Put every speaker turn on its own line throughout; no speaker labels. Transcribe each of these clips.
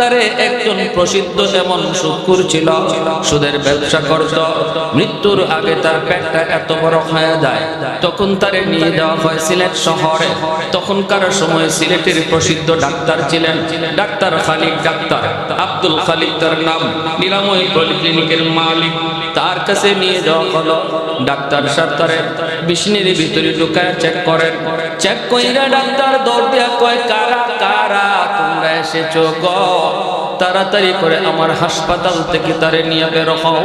কাতারে একজন প্রসিদ্ধ এমন শুকুর ছিল, সুদের ব্যবসা করত, মৃত্যুর আগে তার পেটটা এত বড় হয়ে যায়। তখন তারে নিয়ে যাওয়া হয় সিলেট শহরে। তখনকার সময় সিলেটের প্রসিদ্ধ ডাক্তার ছিলেন ডাক্তার খালিক ডাক্তার। আব্দুল খালিক তার নাম নিরাময় পলিক্লিনিকের মালিক। তার কাছে নিয়ে যাওয়া হলো। ডাক্তার সাহেব তারে বিষ্ণের ভিতরে ঢুকায় চেক করেন। চেক কইরা ডাক্তার দৌড় দিয়া কয় কারা কারা? এসেছ গো। তাড়াতাড়ি করে আমার হাসপাতাল থেকে তারে নিয়ে বের হও।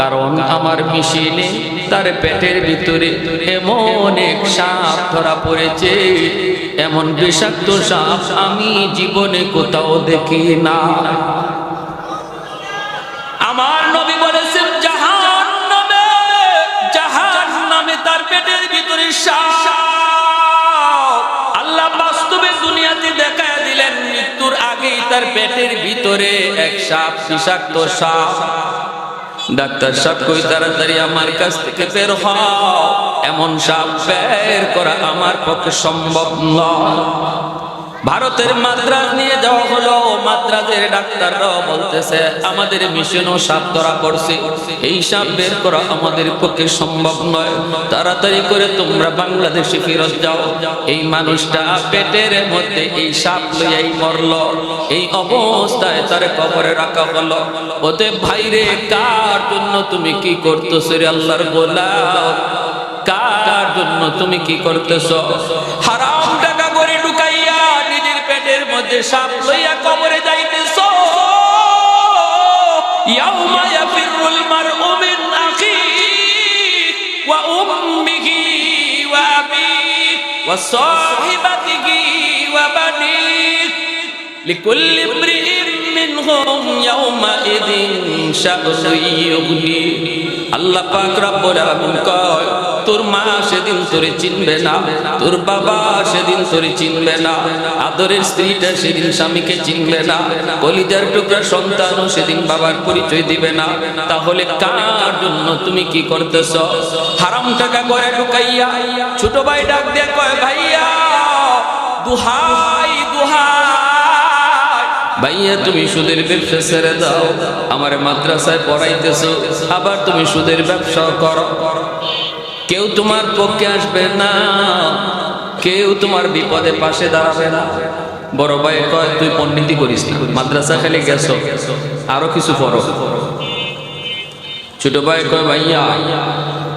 কারণ আমার মেশিনে তার পেটের ভিতরে এমন এক সাপ ধরা পড়েছে। এমন বিষাক্ত সাপ আমি জীবনে কোথাও দেখি না। আমার নবী বলেছেন জাহান নামে জাহান নামে তার পেটের ভিতরে সাপ তার পেটের ভিতরে এক সাপ, বিষাক্ত সাপ। ডাক্তার সাপ কই, তাড়াতাড়ি আমার কাছ থেকে বের হ এমন সাপ বের করা আমার পক্ষে সম্ভব নয়। ভারতের মাদ্রাজ নিয়ে যাওয়া হলো। মাদ্রাজের ডাক্তাররাও বলতেছে, আমাদের মিশনও সাপ ধরা পড়ছে। এই সাপ বের করা আমাদের পক্ষে সম্ভব নয়। তাড়াতাড়ি করে তোমরা বাংলাদেশে ফেরত যাও। এই মানুষটা পেটের মধ্যে এই সাপ লইয়াই মরল। এই অবস্থায় তার কবরে রাখা হলো। ওতে ভাইরে, কার জন্য তুমি কি করতেছো রে আল্লাহর গোলাম কার জন্য তুমি কি করতেছ? পেটের মধ্যে সাপ লইয়া কবরে যাইতেছ। ইয়াউমা ইয়াফিরুল মারউ মিন আখিহি ওয়া উম্মিহি ওয়া আবিহি ওয়া সাহিবাতিহি ওয়া বানিহি লিকুল্লি ইমরিইন মিনহুম ইয়াউমাইযিন শা'নুন ইউগনি আল্লাহ পাক রব্বুল আলামিন কয় তোর মা সেদিন তোরে চিনবে না, তোর বাবা সেদিন তোরে চিনবে না, আদরের স্ত্রীটা সেদিন স্বামীকে চিনবে না, কলিজার টুকরা সন্তানও সেদিন বাবার পরিচয় দিবে না। তাহলে কার জন্য তুমি কি করতেছ? হারাম টাকা করে ঢুকাইয়া, ছোট ভাই ডাক দিয়ে কয়, ভাইয়া, দুহাই দুহাই। ভাইয়া, তুমি সুদের ব্যবসা ছেড়ে দাও, আমার মাদ্রাসায় পড়াইতেছো, আবার তুমি সুদের ব্যবসা করো। কেউ তোমার পক্ষে আসবে না। কেউ তোমার বিপদে পাশে দাঁড়াবে না। বড় ভাই কয়, তুই পণ্ডিতি করিস না। মাদ্রাসা খেলে গেছো। আরও কিছু পড়ো। ছোট ভাই কয়, ভাইয়া,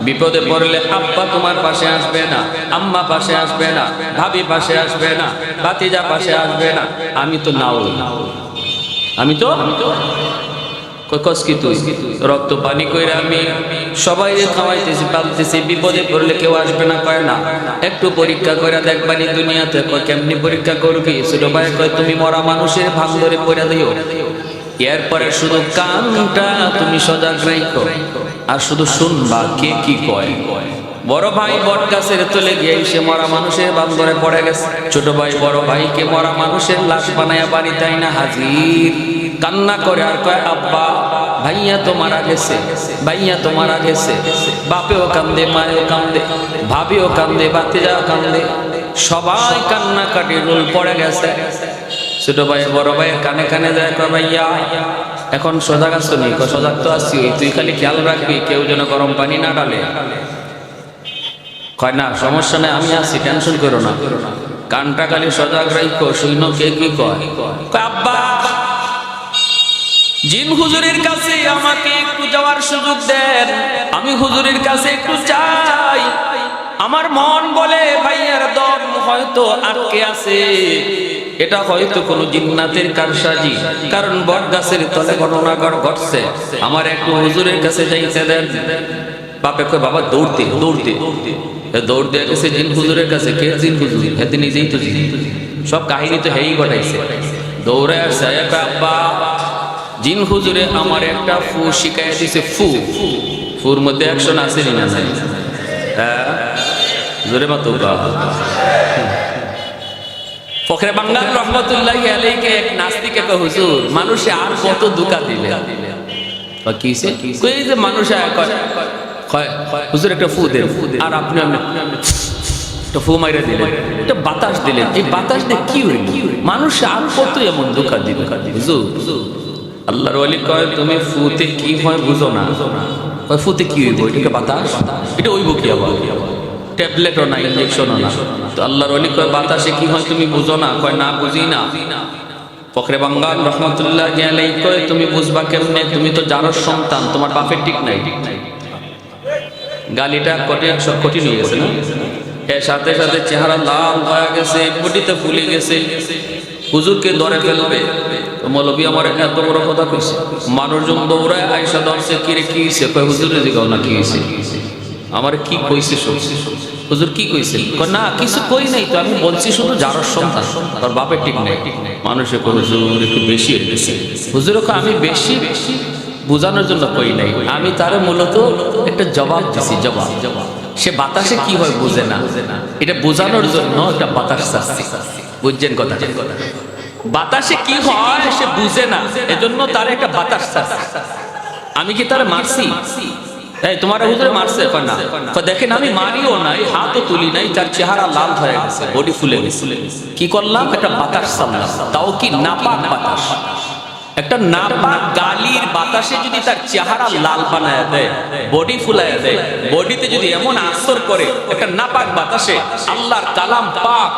বিপদে পড়লে আব্বা তোমার পাশে আসবে না, আম্মা পাশে আসবে না, ভাবি পাশে আসবে না বাতিজা পাশে আসবে না। আমি তো নাও আমি তো কই রক্ত পানি কইরা আমি সবাই খাওয়াইতেছি পালতেছি, বিপদে পড়লে কেউ আসবে না, কয় না? একটু পরীক্ষা করে দেখবানি দুনিয়াতে কেমনি পরীক্ষা করবি? ছোট ভাই কয়, তুমি মরা মানুষের ভাঙ ধরে পড়ে দিও। এরপরে শুধু কানটা তুমি সজাগ রাখো আর শুধু শুনবা কে কি কয়। বড় ভাই বট গাছের তলে গিয়ে সে মরা মানুষের বান্দরে পড়ে গেছে। ছোট ভাই, বড় ভাইকে মরা মানুষের লাশ বানায়া বাড়ি তাই না হাজির? কান্না করে আর কয়, আব্বা, ভাইয়া তো মারা গেছে, ভাইয়া তো মারা গেছে, বাপেও কান্দে, মায়েও কান্দে, ভাবিও কান্দে বাতিজাও কান্দে, সবাই কান্না কাটি রোল পড়ে গেছে। ছোট ভাই, বড় ভাইয়ের কানে কানে যায়, কয়, ভাইয়া, এখন সজাগ আসতো নি? সজাগ তো আসছি তুই খালি খেয়াল রাখবি, কেউ যেন গরম পানি না ডালে কয়, না, সমস্যা নেই, আমি আছি, টেনশন করো না। কানটা খালি সজাগ রাখো সৈন্য কে কি কয়, আব্বা জিন হুজুরের কাছে আমাকে একটু যাওয়ার সুযোগ দেন। আমি হুজুরের কাছে একটু চাই আমার মন বলে, ভাইয়ার দম হয়তো আটকে আছে। এটা হয়তো কোনো জিন্নাতের কারসাজি, কারণ বট গাছের তলে ঘটনা ঘটছে। আমার একটু হুজুরের কাছে যাইতে দেন। বাপে কয়, বাবা দৌড়তে দৌড়তে দৌড় দিয়ে গেছে জিন হুজুরের কাছে। কে জিন হুজুর? হেতে নিজেই তো সব কাহিনী তো হেই ঘটাইছে। দৌড়ে আসছে আব্বা জিন হুজুরে আমার একটা ফু শিখাই দিছে, ফু। ফুর মধ্যে অ্যাকশন আছে নি নাই? হ্যাঁ? জোরে মাতো ফখরে বাঙ্গাল রহমতুল্লাহ আলাইকে এক নাস্তিক এক হুজুর, মানুষে আর কত দুকা দিলে? কিসে কই যে মানুষ হুজুর, একটা ফু দেন। আর আপনি আপনি, একটা ফু মাইরে দিলেন। একটা বাতাস দিলেন। এই বাতাস দিয়ে কি মানুষ আর কত এমন দুঃখা দিবে বুঝু আল্লাহর ওয়ালি কয়, তুমি ফুতে কি হয় বুঝো না। ওই ফুতে কি হইব? এটাকে বাতাস? এটা হইব কি আবার? ট্যাবলেটও না, ইঞ্জেকশনও না। তো আল্লাহর ওয়ালি কয়, বাতাসে কি হয় তুমি বুঝো না? কয়, না, বুঝি না। ফখরে বাঙ্গাল রহমতুল্লাহ গেলেই কয়, তুমি বুঝবা কেমনে? তুমি তো যারোর সন্তান, তোমার বাপের ঠিক নাই। গালিটা কঠিন কঠিন হয়ে গেছে না? এর সাথে সাথে চেহারা লাল হয়ে গেছে বডিতে ফুলে গেছে। হুজুরকে ধরে ফেলবে। মৌলবী আমার এত বড় কথা কইছে। মানুষজন দৌড়ায় আয়সা ধরছে কিরে কি হয়েছে কয়, হুজুরে দিগাও না, কি হয়েছে আমার কি কইছে হুজুর কি কইছে? কয়, না, কিছু কই নাই তো, আমি বলছি শুধু যার সন্তান, তোর বাপের ঠিক নাই। মানুষে হুজুর, একটু বেশি হয়ে গেছে হুজুর আমি বেশি বোঝানোর জন্য কই নাই। আমি তারে মূলত একটা জবাব দিছি, জবাব জবাব। সে বাতাসে কি হয় বুঝে না। এটা বোঝানোর জন্য একটা বাতাস বুঝছেন কথা? বাতাসে কি হয় সে বুঝে না। এজন্য তার একটা বাতাস আমি কি তার মারছি? তোমার মারছে? না। আমি মারিও নাই তুলি নাই, তার চেহারা লাল বডি ফুলে কি করলাম? একটা বাতাস তাও কি নাপাক বাতাস? একটা নাপাক গালির বাতাসে যদি তার চেহারা লাল বানায় দেয় বডি ফুলায় দেয় বডিতে যদি এমন আসর করে একটা নাপাক বাতাসে আল্লাহর কালাম পাক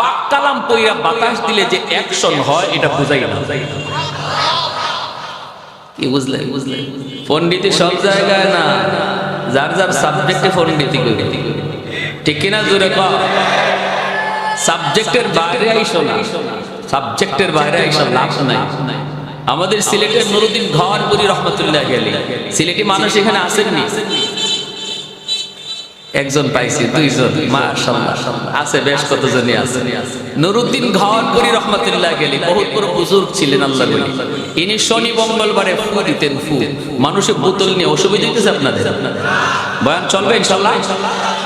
পাক কালাম পইরা বাতাস দিলে যে অ্যাকশন হয় এটা বুঝাই না। কি বুঝলে? বুঝলে পণ্ডিতি সব জায়গায় না যার যার সাবজেক্টে পণ্ডিতি করি ঠিক কিনা জোরে ক? সাবজেক্টের বাইরে আইসো না। সাবজেক্টের বাইরে আইসো লাভ নাই। আমাদের সিলেটের নুরুদ্দিন ঘরপুরি রহমতুল্লাহ গেলি। সিলেটি মানুষ এখানে আসেননি। একজন পাইছি দুইজন। মাশাআল্লাহ। আছে বেশ কতজনই আছে। নুরুদ্দিন ঘরপুরি রহমতুল্লাহ গেলি বহুত বড় বুজুর্গ ছিলেন আল্লাহ বলি ইনি শনি মঙ্গলবারে ফু দিতেন ফু। মানুষের বোতল নিয়ে অসুবিধা হইতেছে আপনাদের? বয়ান চলবে ইনশাল্লাহ?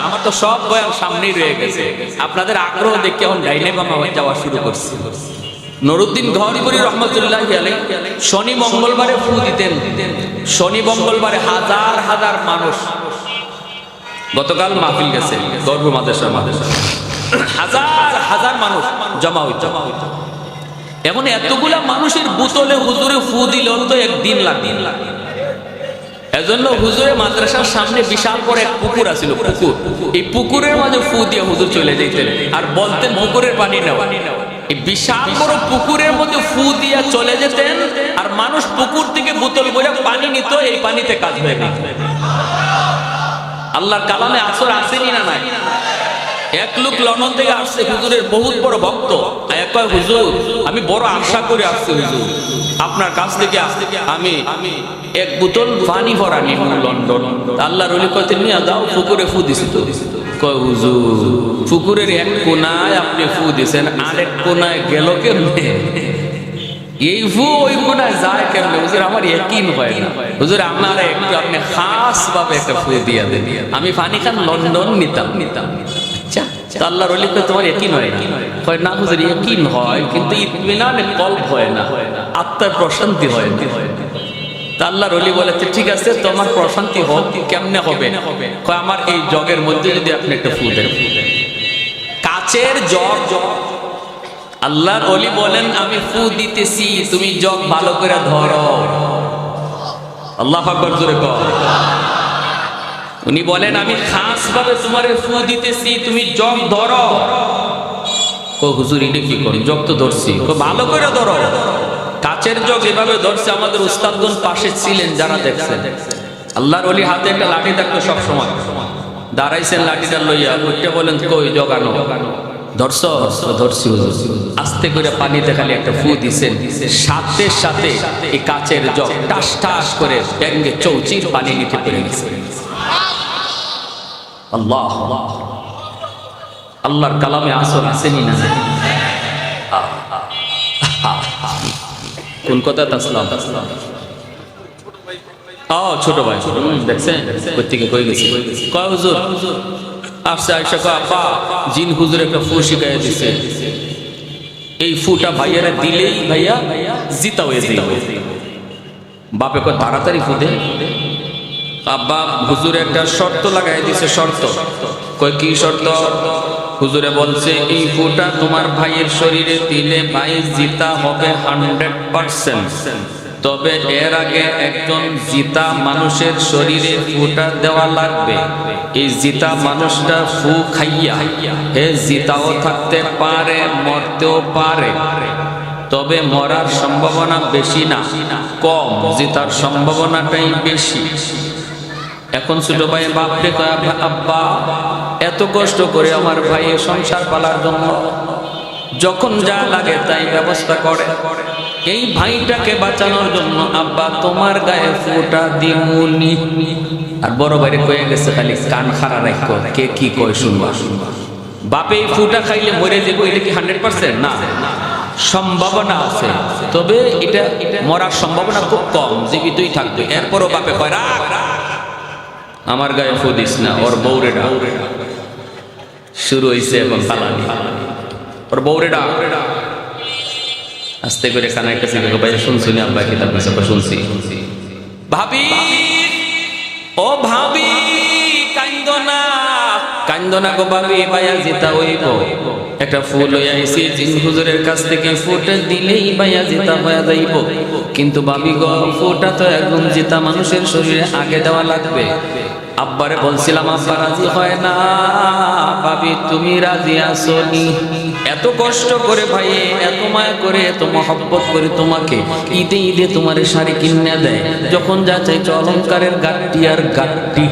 আমার তো সব বয়ান সামনেই রয়ে গেছে। আপনাদের আগ্রহ দেখে এখন ডাইনে বামা যাওয়া শুরু করছি। নুরুদ্দিন ঘরপুরি রহমতুল্লাহ শনি মঙ্গলবারে ফু দিতেন। শনি মঙ্গলবারে হাজার হাজার মানুষ। গতকাল মাহফিল গেছে, গর্ভ মাদ্রাসা মাদ্রাসা। হাজার হাজার মানুষ জমা হইত। এমন এতগুলা মানুষের বোতলে হুজুরে ফু দিল তো একদিন লাগবে। এজন্য হুজুরে মাদ্রাসার সামনে বিশাল বড় এক পুকুর আছিল, পুকুর। এই পুকুরের মাঝে ফু দিয়ে হুজুর চলে যেতেন আর বলতেন, পুকুরের পানি নেওয়া বিশাল বড় পুকুরের মধ্যে চলে আর মানুষ পুকুর থেকে পানি এই পানিতে আল্লাহর কালামে আসর আসেনি না নাই? এক লোক লন্ডন থেকে আসছে, হুজুরের বহুত বড় ভক্ত। কয়, হুজুর, আমি বড় আশা করে আসছি, হুজুর। আপনার কাছ থেকে আমি এক বোতল পানি ভরা নিব লন্ডন। আল্লাহর রলি কয়তে নিয়ে যাও পুকুরে ফু দিছি তো। কয়, হুজুর এক কোনায় আপনি ফু দিছেন আর এক কোনায় গেল কেমনে? এই ফু ওই কোনায় যায় কেমনে? হুজুর, আমার একই হয় না। হুজুর, আমার একটু আপনি খাস ভাবে একটা ফু দিয়া দেন। আমি ফানি খান লন্ডন নিতাম। নিতাম আচ্ছা তো আল্লাহর অলি তোমার একিন হয় না? না হুজুর একিন হয়, কিন্তু ইতমিনানে কল্প হয় না। আত্মার প্রশান্তি হয় না। তা আল্লাহর অলি বলেছে ঠিক আছে তোমার প্রশান্তি হোক কেমনে হবে? আমার এই জগের মধ্যে যদি আপনি একটা ফু দেন। কাচের জগ। আল্লাহর অলি বলেন আমি ফু দিতেছি তুমি জগ ভালো করে ধরো। আল্লাহ আকবর জোরে কর উনি বলেন আমি খাস ভাবে তোমার ফু দিতেছি তুমি জগ ধরো। ও হুজুর এটা কি করি জগ তো ধরছি। ভালো করে ধরো। কাচের জগ এভাবে ধরছে, আমাদের উস্তাদগণ পাশে ছিলেন যারা দেখছেন। আল্লাহর অলি হাতে একটা লাঠি থাকতো সব সময়। দাঁড়াইছেন লাঠিটা লইয়া ওইটা বলেন, কই জগানো? আস্তে করে পানিতে খালি একটা দিছেন। সাথে সাথে এই কাচের জগ টাস টাস করে চৌচির আল্লাহর কালামে আসর আসেনি না? কোন কথা? তাসলাম। ও ছোট ভাই। দেখছেন? কোথেকে কই গেছি? কয়, হুজুর? আয়সা কয় আব্বা জিন হুজুর একটা ফু শিখাই দিছে। এই ফুটা ভাইয়ারা দিলেই ভাইয়া জিতা হয়ে যাবে বাপে কয়, তাড়াতাড়ি ফুদে আব্বা, হুজুর একটা শর্ত লাগাই দিছে, শর্ত। কই কি শর্ত? হুজুরে বলছে, এই ফুটা তোমার ভাইয়ের শরীরে দিলে ভাই জিতা হবে হান্ড্রেড পার্সেন্ট তবে এর আগে একজন জিতা মানুষের শরীরে ফুটা দেওয়া লাগবে। এই জিতা মানুষটা ফু খাইয়া, হে জিতাও থাকতে পারে, মরতেও পারে। তবে মরার সম্ভাবনা বেশি না, কম জিতার সম্ভাবনাটাই বেশি। এখন ছোট ভাই বাপরে কয়, আব্বা- এত কষ্ট করে আমার ভাই সংসার পালার জন্য যখন যা লাগে তাই ব্যবস্থা করে। এই ভাইটাকে বাঁচানোর জন্য আব্বা তোমার গায়ে ফোঁটা দিমুনি আর বড় বাইরে কয়ে গেছে খালি কান খারা রাখো কে কি কয় শুনবা? বাপে ফুটা খাইলে মরে যাব এটা কি হান্ড্রেড পার্সেন্ট? না। সম্ভাবনা আছে। তবে এটা মরার সম্ভাবনা খুব কম, জীবিতই থাকবে। এরপরও বাপে কয়, রাখ, আমার গায়ে ফুদিস না, ওর বৌরে ডাক। শুরু হয়েছে এখন পালানি। ওর ডাক আস্তে করে কানায় কাছে গেল ভাই শুনছি না আব্বা কিতাব কাছে শুনছি। ভাবি, ও ভাবি, কাইন্দ না কাইন্দ না গো ভাবি জিতা হইব। একটা ফুল হইয়া আইসি জিন হুজুরের কাছ থেকে ফুটে দিলেই ভাইয়া জিতা হয়ে যাইব। কিন্তু ভাবি গো, ফুটা তো একদম জিতা মানুষের শরীরে আগে দেওয়া লাগবে। আব্বারে বলছিলাম, আব্বা, রাজি হয় না। ভাবি, তুমি রাজি আসনি। এত কষ্ট করে ভাই, এত মায়া করে, এত মহব্বত করে তোমাকে ঈদে ঈদে তোমার শাড়ি কিনে দেয়। যখন যা চাইছো, অলংকারের গাঠটি আর গাঠটি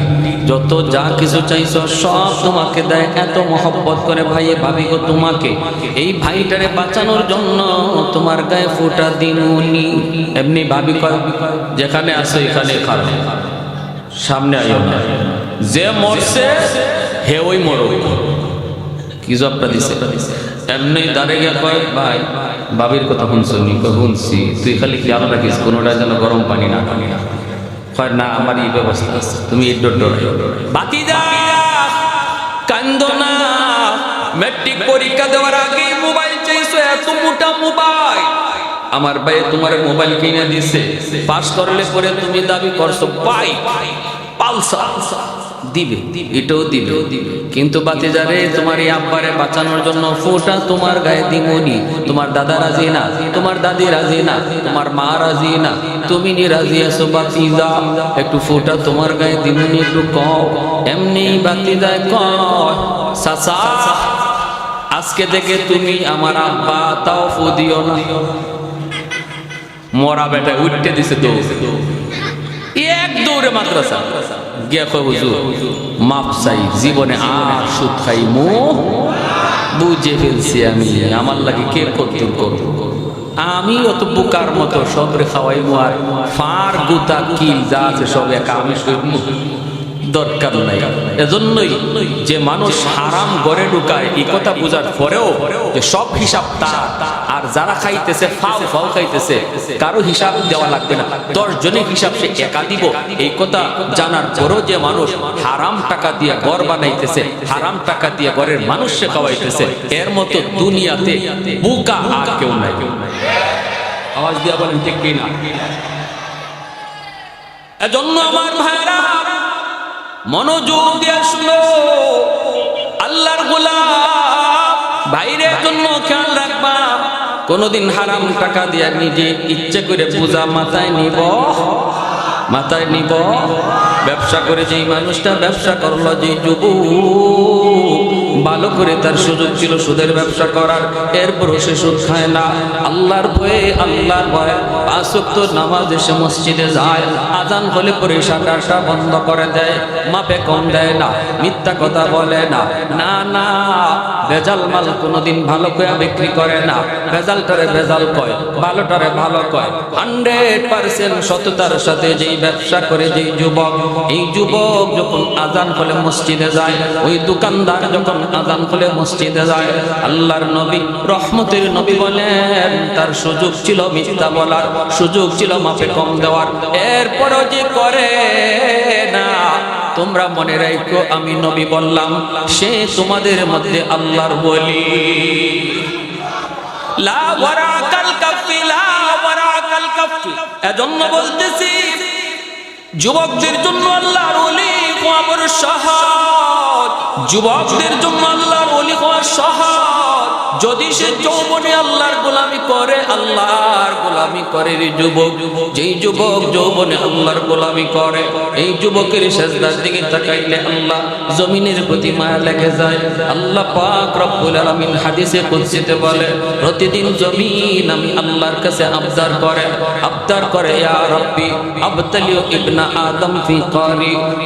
যত যা কিছু চাইছো, সব তোমাকে দেয়। এত মহব্বত করে ভাইয়ে ভাবি গো, তোমাকে এই ভাইটারে বাঁচানোর জন্য তোমার গায়ে ফোটা দিন দিনুনি। এমনি ভাবি কয়, যেখানে আসো এখানে খাবে। সামনে আইও না। যে মরছে, হে ওই মরো কি জবটা দিছে? এমনি দাঁড়িয়ে গিয়ে কয়, ভাই, বাবির কথা শুনছো শুনছি। তুই খালি খেয়াল রাখিস, কোনোটা যেন গরম পানি না না কয়, না আমার এই ব্যবস্থা আছে। তুমি বাতি যা, কান্দ না। ম্যাট্রিক পরীক্ষা দেওয়ার আগে মোবাইল চাইছো, এত মোটা মোবাইল। আমার ভাই তোমার মোবাইল কিনে দিছে। পাস করলে পরে তুমি দাবি করছ পাই পালসার দিবে, এটাও দিবে। কিন্তু বাতি যারে তোমার এই আব্বারে বাঁচানোর জন্য ফোটা তোমার গায়ে দিমনি। তোমার দাদা রাজি না, তোমার দাদি রাজি না, তোমার মা রাজি না, তুমি নি রাজি আছো বাতি যা একটু ফোটা তোমার গায়ে দিমনি একটু কম এমনি বাতি যায় কয় সাসা আজকে থেকে তুমি আমার আব্বা, তাও ফু দিও না। মরা বেটা উঠতে দিছে তো। এক দৌড়ে মাদ্রাসা। গিয়া কয় মাপ চাই, জীবনে আর সুদ খাই মু বুঝে ফেলছি আমি, আমার লাগে কে কদ্দুর করব আমি অত বুকার মতো সবরে খাওয়াই আর ফার গুতা, কিল যা আছে সব একা আমি দরকার নাই। এজন্যই যে মানুষ হারাম গড়ে ঢুকায়, এই কথা বোঝার পরেও যে সব হিসাব তার। যারা খাইতেছে ফাও ফাও খাইতেছে, কারও হিসাব দেওয়া লাগবে না। দশ জনের হিসাব সে একা দিব। এই কথা জানার পরও যে মানুষ হারাম টাকা দিয়ে ঘর বানাইতেছে, হারাম টাকা দিয়ে ঘরের মানুষ সে খাওয়াইতেছে, এর মতো দুনিয়াতে বুকা আর কেউ নাই। আওয়াজ দিয়া বলেন, ঠিক কিনা? এজন্য আমার ভাইরা মনোযোগ দিয়ে শুনো। আল্লাহর গোলাম বাইরের জন্য খেয়াল রাখবা। কোনোদিন হারাম টাকা দিয়ে নিজে ইচ্ছে করে পূজা মাথায় নিব। মাথায় নিব। ব্যবসা করে যেই মানুষটা ব্যবসা করল, যে যুব ভালো করে তার সুযোগ ছিল সুদের ব্যবসা করার, এরপরও সে সুদ খায় না। আল্লাহর ভয়ে আল্লাহর ভয়ে আসক্ত নামাজ এসে মসজিদে যায়। আজান হলে পরে বন্ধ করে দেয়। মাপে কম দেয় না, মিথ্যা কথা বলে না। না না, ভেজাল মাল কোনোদিন ভালো করে বিক্রি করে না। ভেজালটারে ভেজাল কয়, ভালোটারে ভালো কয়। হান্ড্রেড পার্সেন্ট সততার সাথে যেই ব্যবসা করে যেই যুবক, এই যুবক যখন আজান হলে মসজিদে যায়, ওই দোকানদার যখন আজান হলে মসজিদে যায়, আল্লাহর নবী, রহমতের নবী বলেন, তার সুযোগ ছিল মিথ্যা বলার, সুযোগ ছিল মাপে কম দেওয়ার। এরপরও যে করে না। তোমরা মনে রাখো আমি নবী বললাম, সে তোমাদের মধ্যে আল্লাহর বলি যুবকদের যুবকদের জন্য আল্লাহর ওলি সহজ। যদি সে যৌবনে আল্লাহর গোলামি করে, আল্লাহর গোলামি করে যুবক। যেই যুবক যৌবনে আল্লাহর গোলামি করে, এই যুবকের দিকে তাকাইলে আল্লাহ জমিনের প্রতি মায়া লেগে যায়। আল্লাহ পাক রব্বুল হাদিসে বলে, প্রতিদিন জমিন আমি আল্লাহর কাছে আবদার করে। আবদার করে, ইয়া রব্বি আবতালিও ইবনা আদম ফি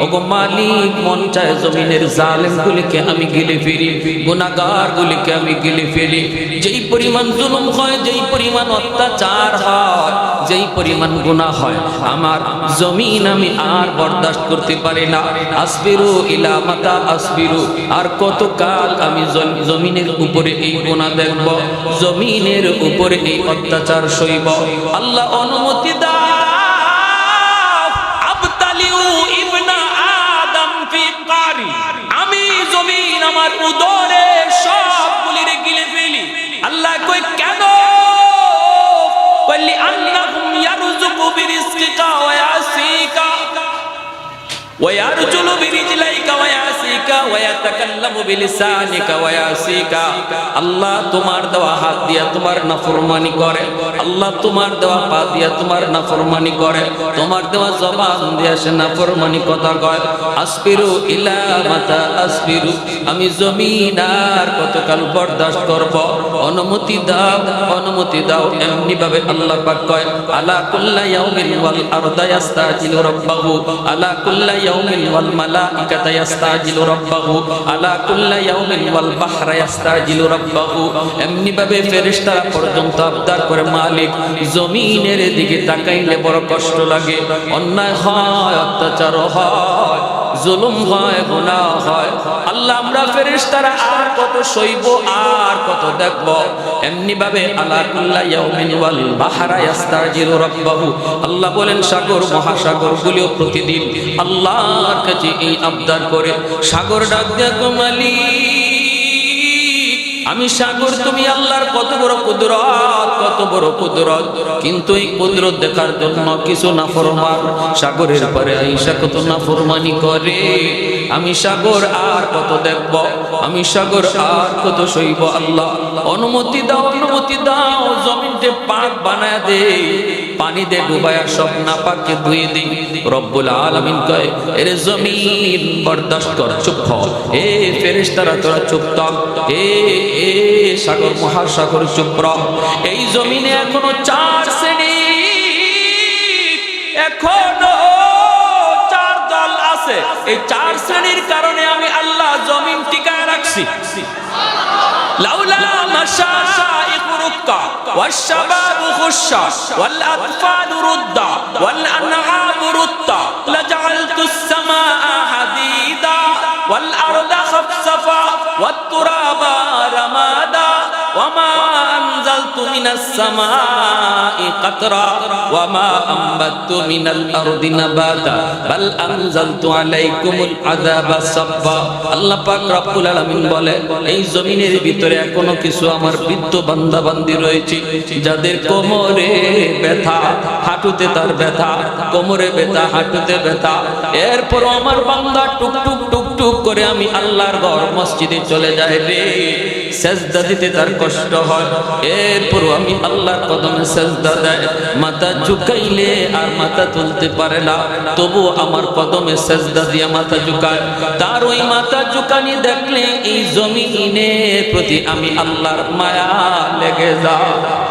ওগো মালিক, মন চায় জমিনের জালেম গুলিকে আমি গিলে ফিরি। গুনাহগার গুলিকে আমি গিলে ফেলি। যেই পরিমাণ জুলুম হয়, যেই পরিমাণ অত্যাচার হয়, যেই পরিমাণ গুনাহ হয়, আমার জমিন আমি আর বরদাস্ত করতে পারি না। আসবিরু ইলা মাতা আসবিরু। আর কতকাল আমি জমিনের উপরে এই গুনাহ দেখব, জমিনের উপরে এই অত্যাচার সইব। আল্লাহ অনুমতি কারি। আমি জমিন আমার উদরে ওয়ারজুলু বিরিজলাই আমি জমিন আর কতকাল বরদাস্ত করব। অনুমতি দাও অনুমতি দাও এমনি ভাবে আল্লাহ পাক কয়, আলা কুল্লা ইয়াউমিন ওয়াল আরদা ইয়াস্তাজিলু রাব্বাহু। আলা কুল্লা ইয়াউমিন ওয়াল মালাইকাতা ইয়াস্তাজিলু রাব্বাহু। আলা কুল্লা ইয়াউমিন ওয়াল বাহরা ইস্তাজিলু রাব্বাহু। এমনি ভাবে ফেরেশতারা পর্যন্ত আবদার করে মালিক, জমিনের দিকে তাকাইলে বড় কষ্ট লাগে, অন্যায় হয়, অত্যাচার হয়। জুলুম হয়, গুনাহ হয়। আল্লাহ আমরা ফেরেশতারা আর কত সইব, আর কত দেখব। এমনি ভাবে আলা কুল্লা ইয়াউমিন ওয়াল বাহরা ইস্তাজিরু রাব্বাহু। আল্লাহ বলেন, সাগর, মহাসাগর গুলিও প্রতিদিন আল্লাহর কাছে এই আবদার করে। সাগর ডাক দেয় মালিক আমি সাগর, তুমি আল্লাহর কত বড় কুদরত, কত বড় কুদরত। কিন্তু এই কুদরত দেখার জন্য কিছু না ফরমান সাগরের পরে আইসা কত না ফরমানি করে। আমি সাগর আর কত দেখব, আমি সাগর আর কত সইব আল্লাহ। অনুমতি দাও অনুমতি দাও, জমিনতে পাক বানায় দে, পানি দে ডুবায়া সব নাপাককে ধুয়ে দিই রব্বুল আলামিন কয়, এরে জমিন বরদাস্ত কর, চুপ হ। এ ফেরেশতারা তোরা চুপ থাক এ এ সাগর, মহাসাগর, চুপ রহ এই জমিনে এখনও চার শ্রেণি, এখনও চার দল আছে। এই চার শ্রেণির কারণে আমি আল্লাহ জমিন টিকায় রাখছি। لولا مشائق ركع والشباب خشع والأطفال ردا والأنعام ردا لجعلت السماء حديدا والأرض خفصفا والتراب رمادا وما أنزلت من السماء قطرا وما أنبت من الأرض نباتا بل أنزلت عليكم العذاب صبا আল্লাহ পাক রব্বুল আলামিন বলে এই জমিনের ভিতরে এখনো কিছু আমার বৃদ্ধ বান্দা বান্দি রয়েছে যাদের কোমরে ব্যথা হাঁটুতে তার ব্যথা কোমরে ব্যথা হাঁটুতে ব্যথা এরপর আমার বান্দা টুক টুক টুক টুক করে আমি আল্লাহর ঘর মসজিদে চলে যায় রে। সেজদা দিতে তার কষ্ট হয়। এরপর আমি আল্লাহর কদমে সেজদা দেয়। মাথা ঝুঁকাইলে আর মাথা তুলতে পারে না। তবু আমার কদমে সেজদা দিয়ে মাথা ঝুঁকায়। তার ওই মাথা ঝুঁকানি দেখলে এই জমিনের প্রতি আমি আল্লাহর মায়া লেগে যায়।